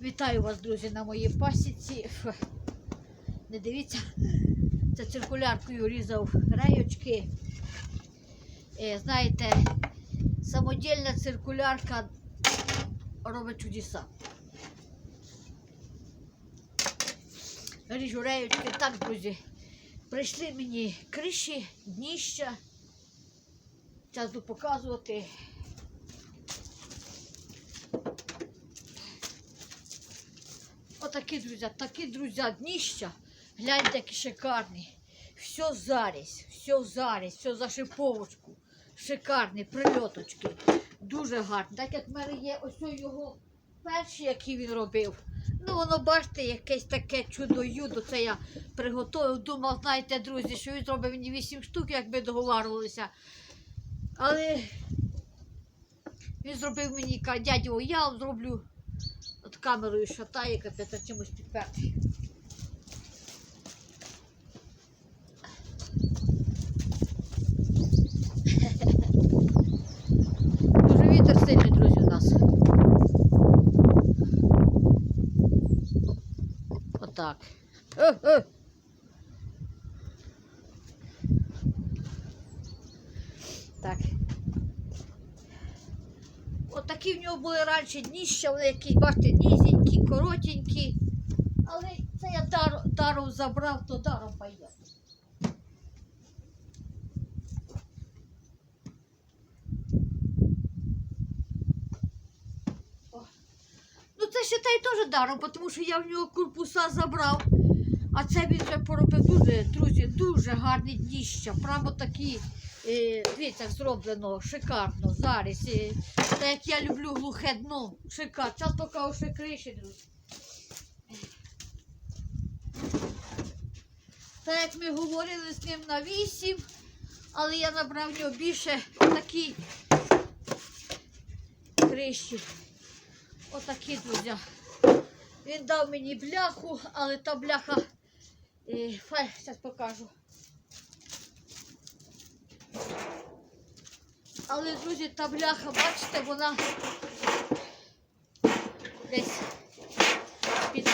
Вітаю вас, друзі, на моїй пасіці. Не дивіться, це циркуляркою різав рейочки. Е, знаєте, самодільна циркулярка робить чудеса. Ріжу рейочки, так, друзі. Прийшли мені криші, дніща. Зараз показувати. Отакі, друзі, такі, друзі, дніща. Гляньте, які шикарні. Все зарізь, все зарізь, все за шиповочку. Шикарні прильоточки. Дуже гарні. Так як в мене є ось його перший, який він робив. Ну, воно, бачите, якесь таке чудо-юдо. Це я приготував. Думав, знаєте, друзі, що він зробив мені 8 штук, якби договарювалися. Але він зробив мені каже, дядю, я зроблю от камерою шатає, капець, чимось підперти. Дуже вітер сильний, друзі, у нас. Отак. Е, е. Так. Отакі в нього були раніше дніща, вони якісь, бачите, нізенькі, коротенькі. Але це я дар, даром забрав, то даром пойде. Ну це ще та й теж даром, тому що я в нього корпуса забрав. А це він вже поробив дуже, друзі, дуже гарні дніща. Прямо такі, дивіться, зроблено, шикарно, зараз. Е, так як я люблю глухе дно, шикарно. Час покажу ще криші, друзі. Так як ми говорили з ним на 8, але я набрав в нього більше такі криші. Отакі, друзі. Він дав мені бляху, але та бляха. Е, зараз покажу. Але, друзі, та бляха, бачите, вона десь під.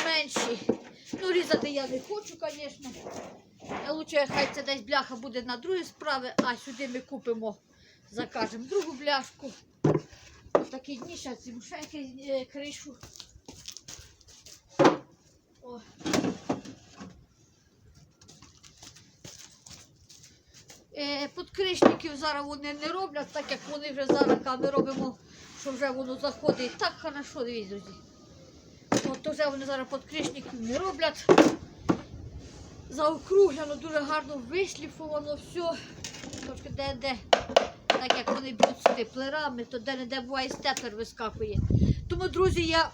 Ну, різати я не хочу, звісно. А лучше хай це десь бляха буде на другі справи, а сюди ми купимо, закажемо другу бляшку. Ось такі дні, зараз ще е, кришу. О. Подкришників зараз вони не роблять, так як вони вже зараз а ми робимо, що вже воно заходить так хорошо, дивіться, друзі. От, вже вони зараз подкришників не роблять. Заокруглено, дуже гарно вишліфовано все. Трошки де-де, так як вони б'ють сюди плерами, то де-не-де буває степер вискакує. Тому, друзі, я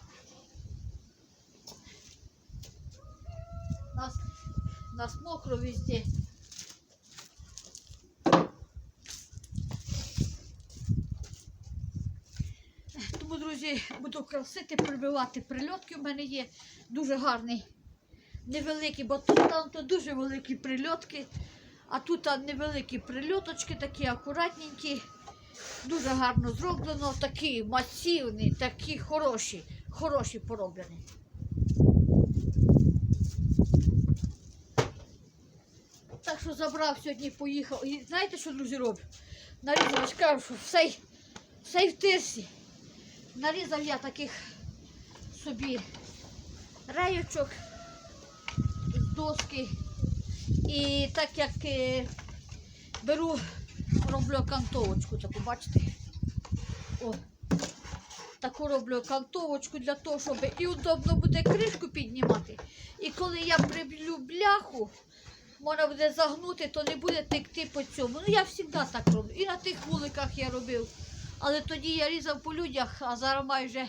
нас, нас мокро везде. Тому, буду красити, прибивати прильотки. У мене є дуже гарний, невеликий, бо тут там то дуже великі прильотки, а тут невеликі прильоточки, такі акуратненькі, дуже гарно зроблено, такі масивні, такі хороші, хороші пороблені. Так що забрав сьогодні, поїхав. І знаєте, що, друзі, роблю? Нарізав, кажу, що все, все в тирсі. Нарізав я таких собі рейочок з доски. І так як е, беру, роблю окантовочку, таку, бачите? О, таку роблю окантовочку для того, щоб і удобно буде кришку піднімати. І коли я приб'ю бляху, можна буде загнути, то не буде текти по цьому. Ну я завжди так роблю. І на тих вуликах я робив. Але тоді я різав по людях, а зараз маю вже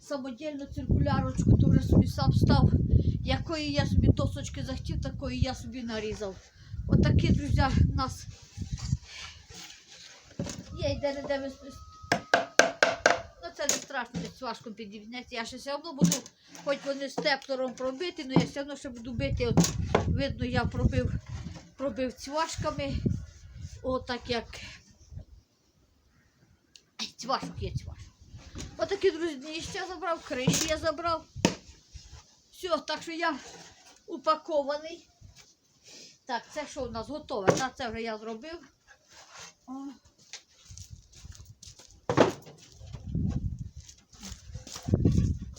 самодільну циркулярочку, то вже собі сам став. Якої я собі досочки захотів, такої я собі нарізав. Отакі, друзі, в нас є йде не де вис- Ну це не страшно, десь важко підівняти. Я ще все одно буду, хоч вони стептором пробити, але я все одно ще буду бити. От, видно, я пробив, пробив цвашками. Отак як цвашок є цвашок. Отакі, друзі, дніща забрав, криші я забрав. Все, так що я упакований. Так, це що у нас готове? Та це вже я зробив.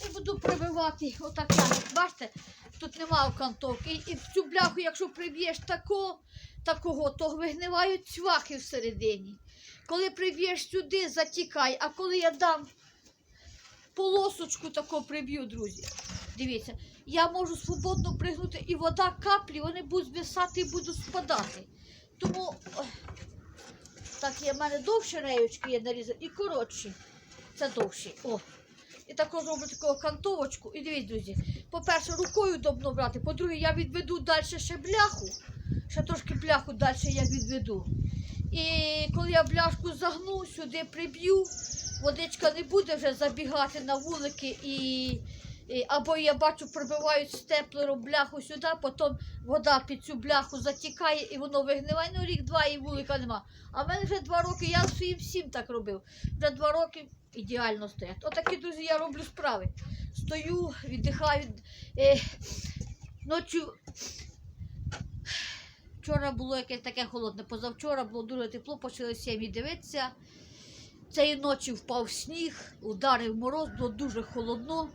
І буду прибивати отак. так. Бачите, тут нема окантовки. І в цю бляху, якщо приб'єш тако, такого, то вигнивають цвахи всередині. Коли приб'єш сюди, затікай, а коли я дам полосочку таку приб'ю, друзі. Дивіться, я можу свободно пригнути, і вода каплі, вони будуть звисати і будуть спадати. Тому так є в мене довші реючки є нарізані і коротші. Це довші. О. І також роблю таку кантовочку. І дивіться, друзі, по-перше, рукою удобно брати, по-друге, я відведу далі ще бляху. Ще трошки бляху далі я відведу. І коли я бляшку загну, сюди приб'ю, водичка не буде вже забігати на вулики і. або я бачу, пробивають степлером бляху сюди, потім вода під цю бляху затікає і воно вигниває. Ну, рік-два і вулика нема. А в мене вже два роки, я своїм всім так робив. Вже два роки ідеально стоять. Отакі, друзі, я роблю справи. Стою, віддихаю. Е, ночі Вчора було якесь таке холодне, позавчора було дуже тепло, почали сім'ї дивитися. Цієї ночі впав сніг, ударив мороз, було дуже холодно.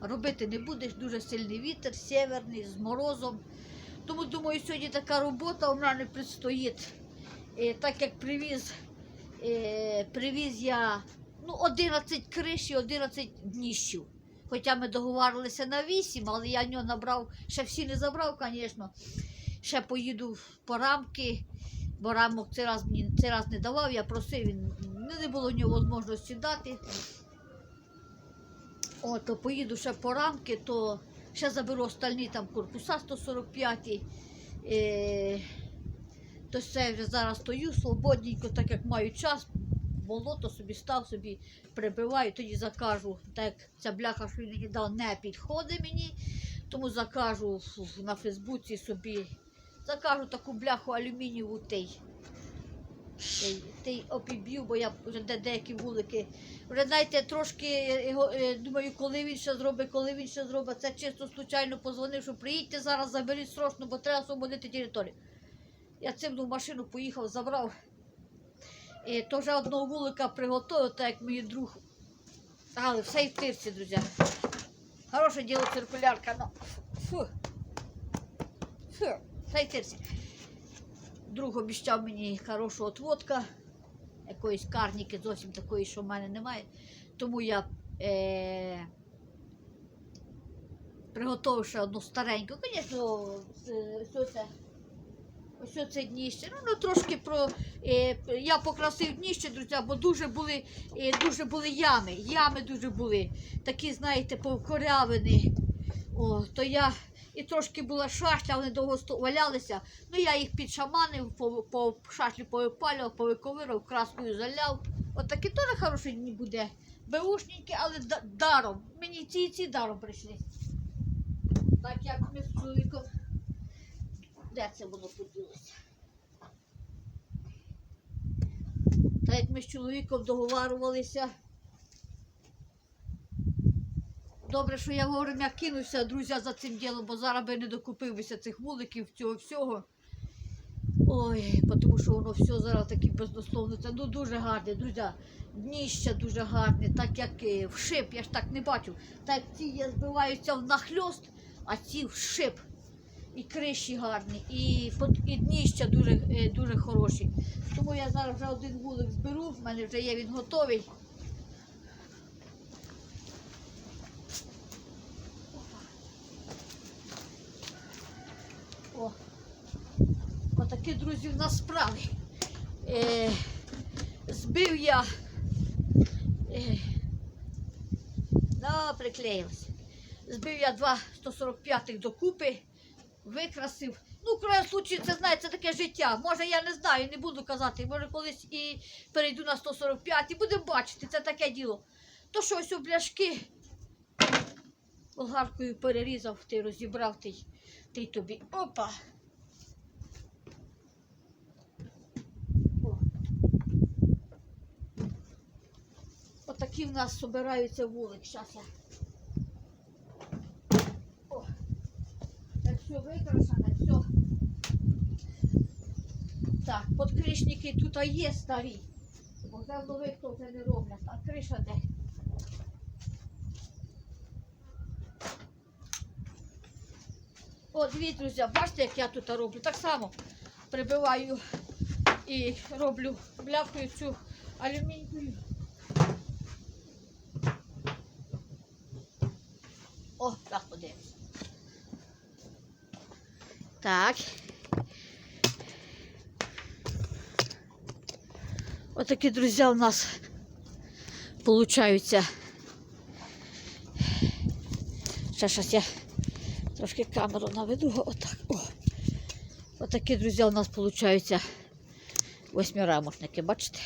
Робити не будеш, дуже сильний вітер, северний, з морозом. Тому думаю, сьогодні така робота у мене предстоїть. Е, так як привіз, е, привіз я ну, 11 криш і 11 дніщів. Хоча ми договарилися на 8, але я нього набрав, ще всі не забрав, звісно. Ще поїду по рамки, бо рамок цей раз мені цей раз не давав, я просив, він ну, не було в нього можливості дати. О, то поїду ще по рамки, то ще заберу остальні там корпуса 145. Е, то це вже зараз стою свободненько, так як маю час. Болото собі став, собі прибиваю, тоді закажу. Так як ця бляха, що він мені дав, не підходить мені. Тому закажу на Фейсбуці собі. Закажу таку бляху алюмінієву тей. Тей, опіб'ю, бо я вже де- деякі вулики. Вже знаєте, трошки е, його, е, думаю, коли він ще зробить, коли він ще зробить. Це чисто случайно позвонив, що приїдьте зараз, заберіть срочно, бо треба освободити територію. Я цим в машину поїхав, забрав. І то вже одного вулика приготував, так як мій друг. Але все і в тирці, друзі. Хороше діло циркулярка, ну. Фу. Фу, і. Друг обіцяв мені хорошу отводка, якоїсь карніки, зовсім такої, що в мене немає. Тому я е, приготував ще одну стареньку. Звісно, це. Ось це дніще. Ну, ну трошки про. Е, я покрасив дніще, друзі, бо дуже були, е, дуже були ями. Ями дуже були. Такі, знаєте, повкорявини. О, то я і трошки була шашля, вони довго валялися. Ну я їх підшаманив, по, по шашлі повипалював, повиковирав, краскою заляв. От таке теж хороший дні буде. Беушненькі, але даром. Мені ці і ці даром прийшли. Так як ми з чоловіком. Де це воно поділося? Так як ми з чоловіком договарювалися. Добре, що я вовремя кинувся, друзі, за цим ділом, бо зараз би не докупився цих вуликів, цього всього. Ой, тому що воно все зараз таке бездословно. Це ну дуже гарне, друзі. Дніще дуже гарне, так як е, в я ж так не бачу. Так ці я збиваються в нахльост, а ці в шип. І криші гарні, і, і дніща дуже, е, дуже хороші. Тому я зараз вже один вулик зберу, в мене вже є він готовий. Отакі, друзі, в нас справи. Е, збив я. Е, да, приклеїлася. Збив я два 145-х докупи, викрасив. Ну, в крайньому случаї, це знаєте, це таке життя. Може, я не знаю, не буду казати. Може, колись і перейду на 145 і будемо бачити, це таке діло. То що ось у бляшки болгаркою перерізав, ти розібрав ти, ти тобі. Опа! О. Отакі в нас збираються вулик. Зараз я все викрашене, все. Так, подкришники тут є старі. Богдан нових то вже не роблять, а криша де? О, дивіться, друзі, бачите, як я тут роблю. Так само прибиваю і роблю бляхою цю алюмінію. О, так подивимось. Так. Отакі, друзі, у нас получаються. Ще щас я трошки камеру наведу. Отак. О. Отакі, друзі, у нас получаються восьмирамушники, бачите?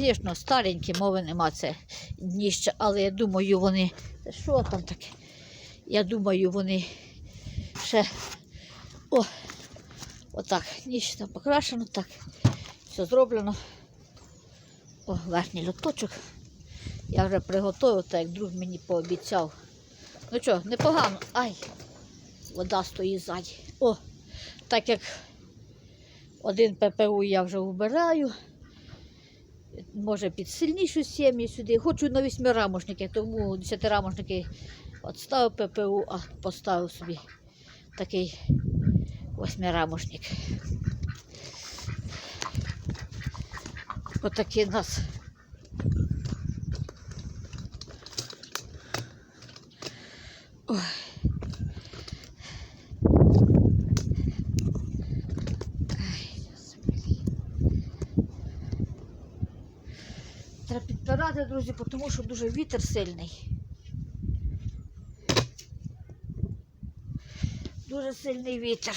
Звісно, старенькі, мови нема це дніще, але я думаю, вони. Що там таке? Я думаю, вони ще. О! Отак. Ніч там покрашено, так. Все зроблено. О, верхній лоточок. Я вже приготував, так як друг мені пообіцяв. Ну що, непогано. Ай! Вода стоїть ззаді. О! Так як один ППУ я вже вбираю. Може під сильнішу сім'ю сюди. Хочу на восьмирамошники, тому десятирамошники відставив ППУ, а поставив собі такий восьмирамошник. Отакий у нас. Ой. Ай, Господи. Треба підпирати, друзі, тому що дуже вітер сильний. Дуже сильний вітер.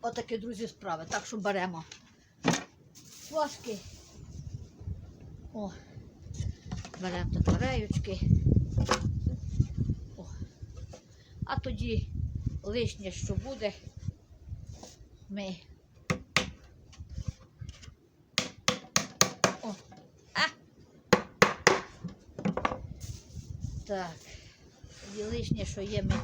Отакі, друзі, справи. Так що беремо флажки. О, беремо батареючки. О. А тоді лишнє, що буде, ми. О, а! Так. Тоді лишнє, що є, ми.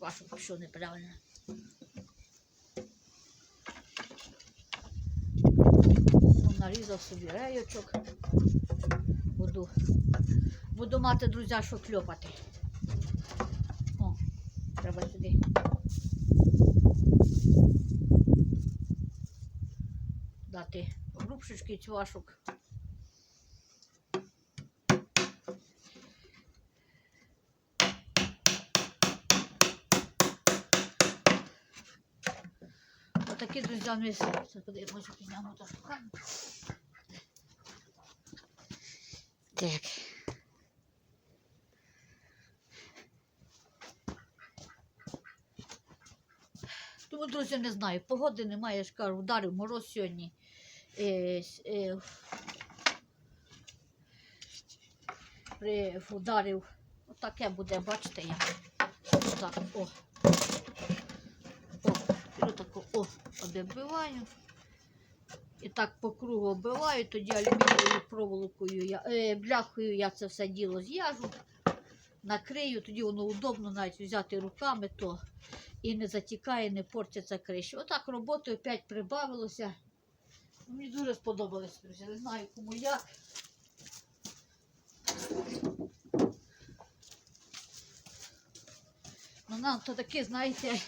Вашу пишу неправильно. Ну, Нарізав собі рейочок. Буду, буду мати, друзі, що кльопати. О, треба сюди. Дати грубшечки цвашок. Отакі, друзі, ми може піднямо та шукаємо. Так. Тому, друзі, не знаю. Погоди немає, я ж кажу, вдарив мороз сьогодні. Вдарив. Отаке буде, бачите, я. Отак, о. О, отако, о, оббиваю. І так по кругу оббиваю, тоді алюмінієвою проволокою, я, е, бляхою я це все діло з'яжу, накрию, тоді воно удобно навіть взяти руками, то і не затікає, не портиться криші. Отак роботи опять прибавилося. Мені дуже сподобалось, друзі. Не знаю кому як. Ну, нам то такі, знаєте,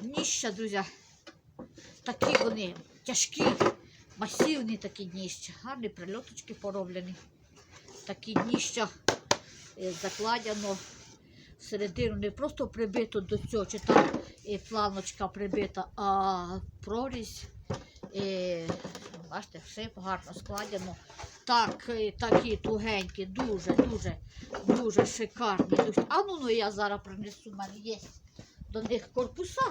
дніща, друзі. Такі вони тяжкі, масивні такі дніща. Гарні прильоточки пороблені. Такі дніща е, закладено всередину, не просто прибито до цього, чи там планочка прибита, а прорізь. Е, бачите, все гарно складено. Так, е, такі тугенькі, дуже, дуже, дуже шикарні. А ну, ну я зараз принесу, мене є до них корпуса.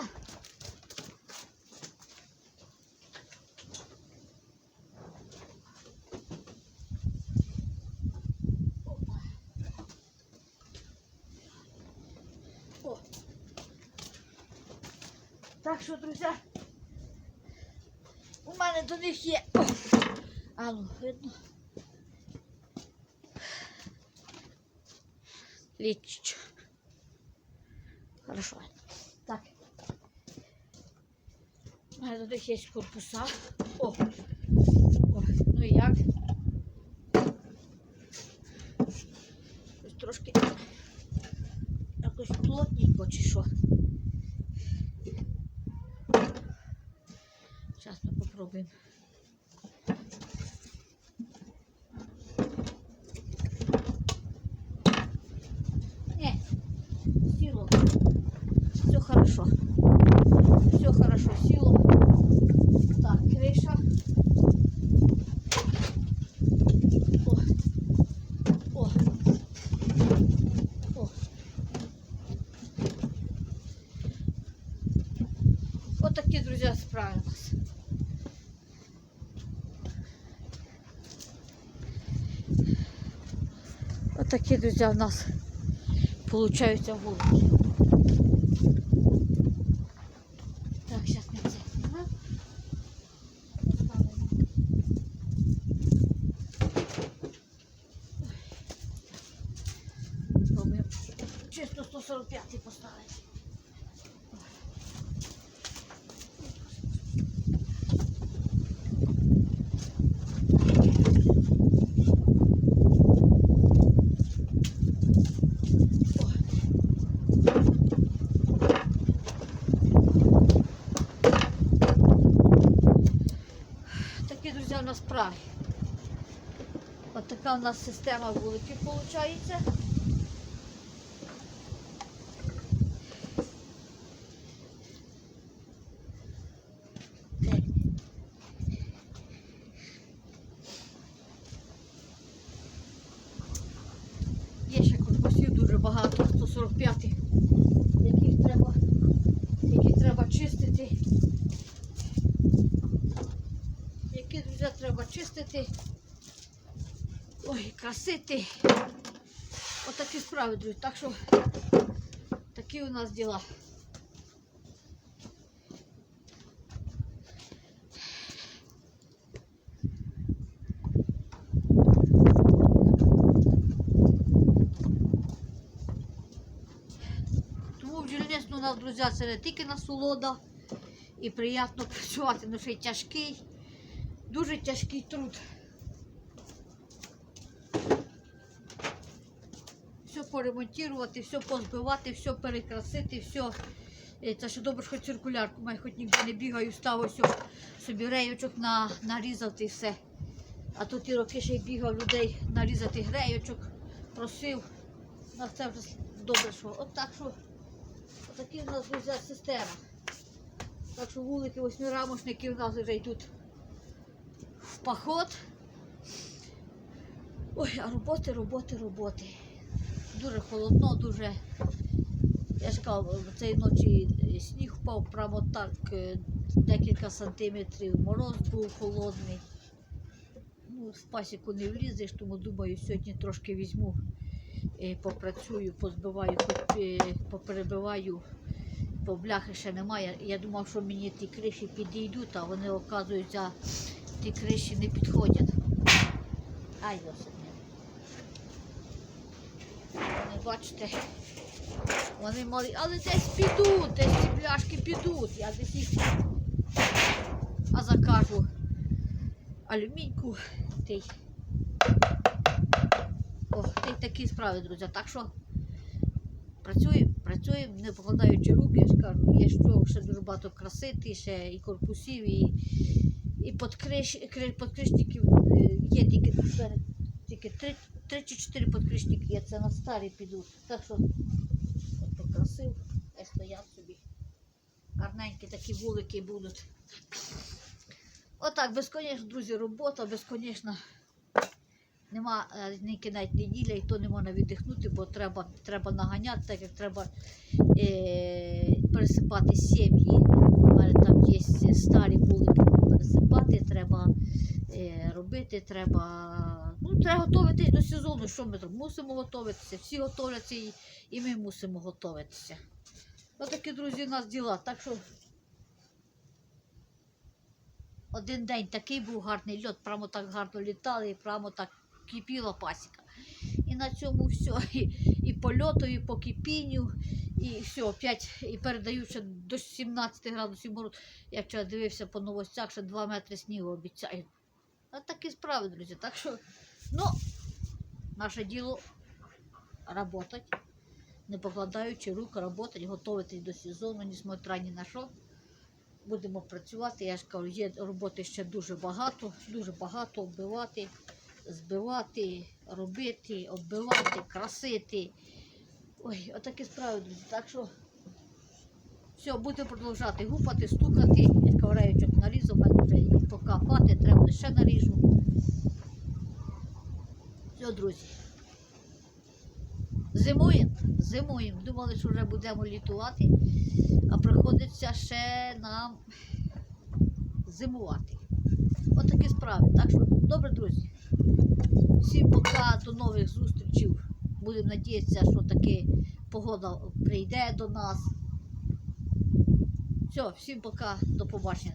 Так що, друзі, мене до них є. А ну, видно. Лічч. Хорошо. Так. У мене до них є корпуса. О. Ну і як? Ось трошки якось плотненько чи що. Зараз попробуємо. Не, силу. Все хорошо. Все хорошо, силу. Так, крыша. О. О. О. Вот такие, друзья, справи Такие, друзья, у нас получаются вулики. Так, сейчас мы це. ага. Поставимо. Пробуємо чисто 145 поставити. Такі, друзі, нас праві. От така у нас система вуликів виходить. Є ще корпусів дуже багато, 145, яких треба, які треба чистити. Які друзі треба чистити. Ой, красити. Отакі справи, друзі. Так що такі у нас діла. Тому в бджільництво у нас, друзі, це не тільки насолода і приємно працювати, але ще й тяжкий, дуже тяжкий труд. Поремонтувати, все позбивати, все перекрасити, все. Це ще добре, хоч циркулярку маю, хоч ніде не бігаю, став собі реючок на, нарізати і все. А тут ті роки ще й бігав людей нарізати греючок, просив. Ну, це вже добре, що. От що, отакі в нас друзі, система. Так що вулики восьмирамошники у нас вже йдуть в поход. Ой, а роботи, роботи, роботи. Дуже холодно, дуже. Я ж кажу, цієї ночі сніг впав прямо так, е, декілька сантиметрів, мороз був холодний. Ну, в пасіку не влізеш, тому думаю, сьогодні трошки візьму, е, попрацюю, позбиваю, е, поперебиваю, бо бляхи ще немає. Я думав, що мені ті криші підійдуть, а вони, оказуються, ті криші не підходять. Ай, досить. Бачите, вони малі, але десь підуть, десь ці пляшки підуть. Я десь їх а закажу алюміньку. Та. О, та такі справи, друзі. Так що працюємо, працюємо, не покладаючи руки, я ж кажу, є що ще дуже багато красити, ще і корпусів, і, і подкриш, кри- подкришників е, є тільки, зараз тільки три, чи чотири подкришники є, це на старі підуть. Так що от покрасив, хай стоять собі. Гарненькі такі вулики будуть. Отак, безконечно, друзі, робота, безконечно. Нема е, ні кінець неділя, і то не можна віддихнути, бо треба, треба наганяти, так як треба е, пересипати сім'ї. У мене там є старі вулики пересипати, треба робити, треба. Ну, треба готуватись до сезону. Що ми тут мусимо готуватися, всі готуються і, і ми мусимо готуватися. Отакі, друзі, у нас діла. Так що Один день такий був гарний льот, прямо так гарно літали, і прямо так кипіла пасіка. І на цьому все. І, і по льоту, і по кипінню, і все, опять, і передають ще до 17 градусів мороз. Я вчора дивився по новостях, що 2 метри снігу обіцяють. А такі справи, друзі. Так що, ну, наше діло работать, не покладаючи рук, работать, готуватись до сезону, несмотря ні на що. Будемо працювати. Я ж кажу, є роботи ще дуже багато, дуже багато оббивати, збивати, робити, оббивати, красити. Ой, отакі справи, друзі. Так що все, будемо продовжувати гупати, стукати. Я кажу, раючок нарізав, мене вже поки хватить, треба ще наріжу. Все, друзі. Зимуємо, зимуємо. Думали, що вже будемо літувати, а приходиться ще нам зимувати. От такі справи. Так що, добре, друзі. Всім пока, до нових зустрічей. Будемо надіятися, що таки погода прийде до нас. Все, всім пока, до побачення.